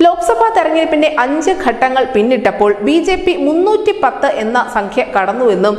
ലോക്സഭാ തെരഞ്ഞെടുപ്പിന്റെ അഞ്ച് ഘട്ടങ്ങൾ പിന്നിട്ടപ്പോൾ ബി ജെ പി മുന്നൂറ്റി പത്ത് എന്ന സംഖ്യ കടന്നുവെന്നും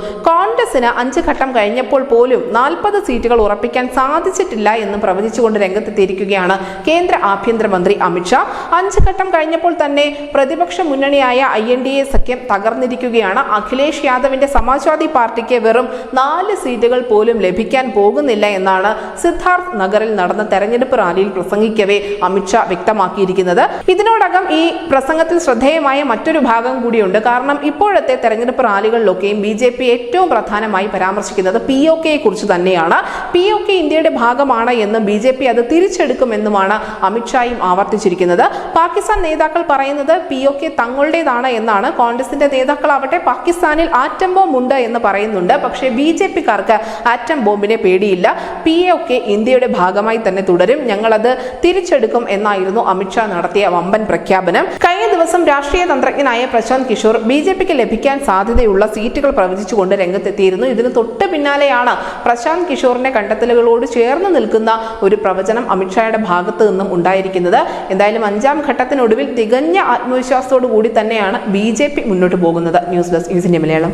കോൺഗ്രസിന് അഞ്ച് ഘട്ടം കഴിഞ്ഞപ്പോൾ പോലും നാൽപ്പത് സീറ്റുകൾ ഉറപ്പിക്കാൻ സാധിച്ചിട്ടില്ല എന്ന് പ്രവചിച്ചുകൊണ്ട് രംഗത്തെത്തിയിരിക്കുകയാണ് കേന്ദ്ര ആഭ്യന്തരമന്ത്രി അമിത്ഷാ അഞ്ച് ഘട്ടം കഴിഞ്ഞപ്പോൾ തന്നെ പ്രതിപക്ഷ മുന്നണിയായ ഐ എൻ ഡി എ സഖ്യം തകർന്നിരിക്കുകയാണ്. അഖിലേഷ് യാദവിന്റെ സമാജ്വാദി പാർട്ടിക്ക് വെറും നാല് സീറ്റുകൾ പോലും ലഭിക്കാൻ പോകുന്നില്ല എന്നാണ് സിദ്ധാർത്ഥ് നഗറിൽ നടന്ന തെരഞ്ഞെടുപ്പ് റാലിയിൽ പ്രസംഗിക്കവേ അമിത്ഷാ വ്യക്തമാക്കിയിരിക്കുന്നത്. ഇതിനോടകം ഈ പ്രസംഗത്തിൽ ശ്രദ്ധേയമായ മറ്റൊരു ഭാഗം കൂടിയുണ്ട്. കാരണം ഇപ്പോഴത്തെ തെരഞ്ഞെടുപ്പ് റാലികളിലൊക്കെയും ബി ഏറ്റവും പ്രധാനമായി പരാമർശിക്കുന്നത് പി ഒ കെയെ കുറിച്ച് തന്നെയാണ്. പി ഒ കെ ഇന്ത്യയുടെ ഭാഗമാണ് എന്നും ബി ജെ പി അത് തിരിച്ചെടുക്കുമെന്നുമാണ് അമിത്ഷായും ആവർത്തിച്ചിരിക്കുന്നത്. പാകിസ്ഥാൻ നേതാക്കൾ പറയുന്നത് പി ഒ കെ തങ്ങളുടേതാണ് എന്നാണ്. കോൺഗ്രസിന്റെ നേതാക്കളാവട്ടെ പാകിസ്ഥാനിൽ ആറ്റം ബോംബ് ഉണ്ട് എന്ന് പറയുന്നുണ്ട്. പക്ഷേ ബി ജെ പിക്കാർക്ക് ആറ്റം ബോംബിനെ പേടിയില്ല. പി ഒ കെ ഇന്ത്യയുടെ ഭാഗമായി തന്നെ തുടരും. ഞങ്ങളത് തിരിച്ചെടുക്കും എന്നായിരുന്നു അമിത്ഷാ നടത്തിയ വമ്പൻ പ്രഖ്യാപനം. കഴിഞ്ഞ ദിവസം രാഷ്ട്രീയ തന്ത്രജ്ഞനായ പ്രശാന്ത് കിഷോർ ബി ജെ പിക്ക് ലഭിക്കാൻ സാധ്യതയുള്ള സീറ്റുകൾ പ്രവചിച്ചുകൊണ്ട് രംഗത്തെത്തിയിരുന്നു. ഇതിന് തൊട്ട് പിന്നാലെയാണ് പ്രശാന്ത് കിഷോറിന്റെ കണ്ടെത്തലുകളോട് ചേർന്ന് നിൽക്കുന്ന ഒരു പ്രവചനം അമിത്ഷായുടെ ഭാഗത്തു നിന്നും ഉണ്ടായിരിക്കുന്നത്. എന്തായാലും അഞ്ചാം ഘട്ടത്തിനൊടുവിൽ തികഞ്ഞ ആത്മവിശ്വാസത്തോടു കൂടി തന്നെയാണ് ബി മുന്നോട്ട് പോകുന്നത്. News desk news India Malayalam.